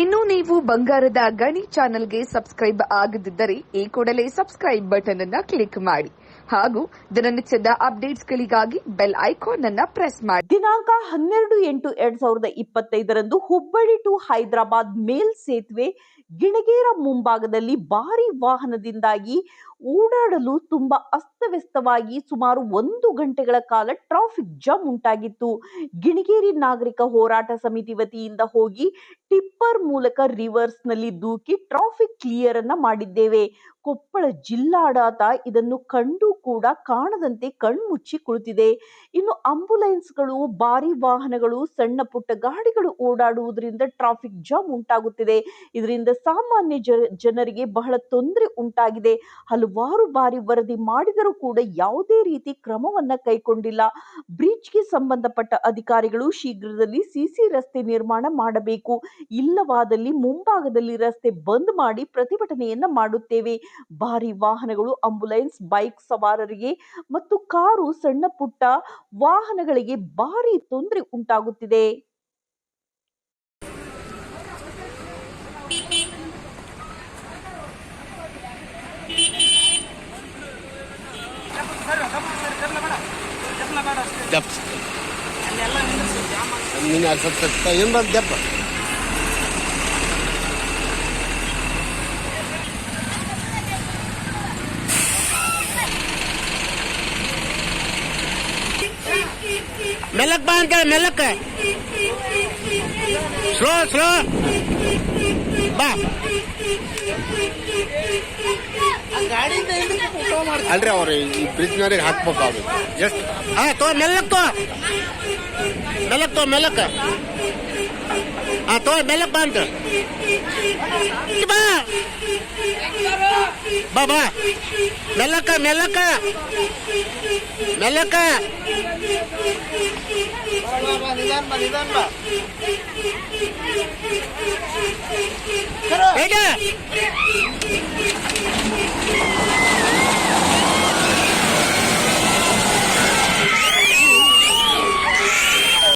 ಇನ್ನು ನೀವು ಬಂಗಾರದ ಗಣಿ ಚಾನೆಲ್ಗೆ ಸಬ್ಸ್ಕ್ರೈಬ್ ಆಗದಿದ್ದರೆ ಈ ಕೂಡಲೇ ಸಬ್ಸ್ಕ್ರೈಬ್ ಬಟನ್ ಅನ್ನ ಕ್ಲಿಕ್ ಮಾಡಿ. ಹಾಗೂ ದಿನನಿತ್ಯದ ಅಪ್ಡೇಟ್ಸ್ಗಳಿಗಾಗಿ ಬೆಲ್ ಐಕಾನ್ ಅನ್ನ ಪ್ರೆಸ್ ಮಾಡಿ. ದಿನಾಂಕ ಹನ್ನೆರಡು ಎಂಟು ಎರಡ್ ಸಾವಿರದ ಇಪ್ಪತ್ತೈದರಂದು ಹುಬ್ಬಳ್ಳಿ ಟು ಹೈದರಾಬಾದ್ ಮೇಲ್ ಸೇತುವೆ ಗಿಣಗೇರ ಮುಂಭಾಗದಲ್ಲಿ ಭಾರಿ ವಾಹನದಿಂದಾಗಿ ಓಡಾಡಲು ತುಂಬಾ ಅಸ್ತವ್ಯಸ್ತವಾಗಿ ಸುಮಾರು ಒಂದು ಗಂಟೆಗಳ ಕಾಲ ಟ್ರಾಫಿಕ್ ಜಾಮ್ ಉಂಟಾಗಿತ್ತು. ಗಿಣಿಗೇರಿ ನಾಗರಿಕ ಹೋರಾಟ ಸಮಿತಿ ವತಿಯಿಂದ ಹೋಗಿ ಟಿಪ್ಪರ್ ಮೂಲಕ ರಿವರ್ಸ್ನಲ್ಲಿ ದೂಕಿ ಟ್ರಾಫಿಕ್ ಕ್ಲಿಯರ್ ಅನ್ನ ಮಾಡಿದ್ದೇವೆ. ಕೊಪ್ಪಳ ಜಿಲ್ಲಾಡಾತ ಇದನ್ನು ಕಂಡು ಕೂಡ ಕಾಣದಂತೆ ಕಣ್ಮುಚ್ಚಿ ಕುಳಿತಿದೆ. ಇನ್ನು ಆಂಬುಲೆನ್ಸ್ಗಳು, ಭಾರಿ ವಾಹನಗಳು, ಸಣ್ಣ ಪುಟ್ಟ ಗಾಡಿಗಳು ಓಡಾಡುವುದರಿಂದ ಟ್ರಾಫಿಕ್ ಜಾಮ್ ಉಂಟಾಗುತ್ತಿದೆ. ಇದರಿಂದ ಸಾಮಾನ್ಯ ಜನರಿಗೆ ಬಹಳ ತೊಂದರೆ ಉಂಟಾಗಿದೆ. ಹಲವಾರು ಬಾರಿ ವರದಿ ಮಾಡಿದರೂ ಕೂಡ ಯಾವುದೇ ರೀತಿ ಕ್ರಮವನ್ನ ಕೈಗೊಂಡಿಲ್ಲ. ಬ್ರಿಡ್ಜ್ಗೆ ಸಂಬಂಧಪಟ್ಟ ಅಧಿಕಾರಿಗಳು ಶೀಘ್ರದಲ್ಲಿ ಸಿಸಿ ರಸ್ತೆ ನಿರ್ಮಾಣ ಮಾಡಬೇಕು. ಇಲ್ಲವಾದಲ್ಲಿ ಮುಂಭಾಗದಲ್ಲಿ ರಸ್ತೆ ಬಂದ್ ಮಾಡಿ ಪ್ರತಿಭಟನೆಯನ್ನ ಮಾಡುತ್ತೇವೆ. ಭಾರಿ ವಾಹನಗಳು, ಆಂಬುಲೆನ್ಸ್, ಬೈಕ್ ಸವಾರರಿಗೆ ಮತ್ತು ಕಾರು ಸಣ್ಣ ಪುಟ್ಟ ವಾಹನಗಳಿಗೆ ಭಾರಿ ತೊಂದರೆ ಉಂಟಾಗುತ್ತಿದೆ. ದಪ್ಪ ನೀನು ಅಲ್ಲಿ ಸ್ವಲ್ಪ ಸ್ವಲ್ಪ ಏನು ಬಂದು ದಪ್ಪ ಮೆಲ್ಲಕ್ ಬಾ ಅಂತ ಮೆಲ್ಲಕ್ಕ ಸ್ಲೋ ಸ್ಲೋ ಬಾ ಅಲ್ರಿ ಅವ್ರು ಈ ಬ್ರಿಡ್ಜ್ನವ್ರಿಗೆ ಹಾಕ್ಬೇಕು ಅವ್ರು ಜಸ್ಟ್ ಹಾ ತೋ ಮೆಲ್ಲಕ್ ತೋ ಮೆಲ್ಲಕ್ ತೋ ಮೆಲ್ಲಕ್ ಹಾ ತೋ ಮೆಲ್ಲಕ್ ಬಾ ಅಂತ ಬಾ ಬಾ ಬಾ ಮೆಲ್ಲಕ್ಕ ಮೆಲ್ಲಕ್ಕ ಮೆಲ್ಲಕ್ಕ ಹೇಗೆ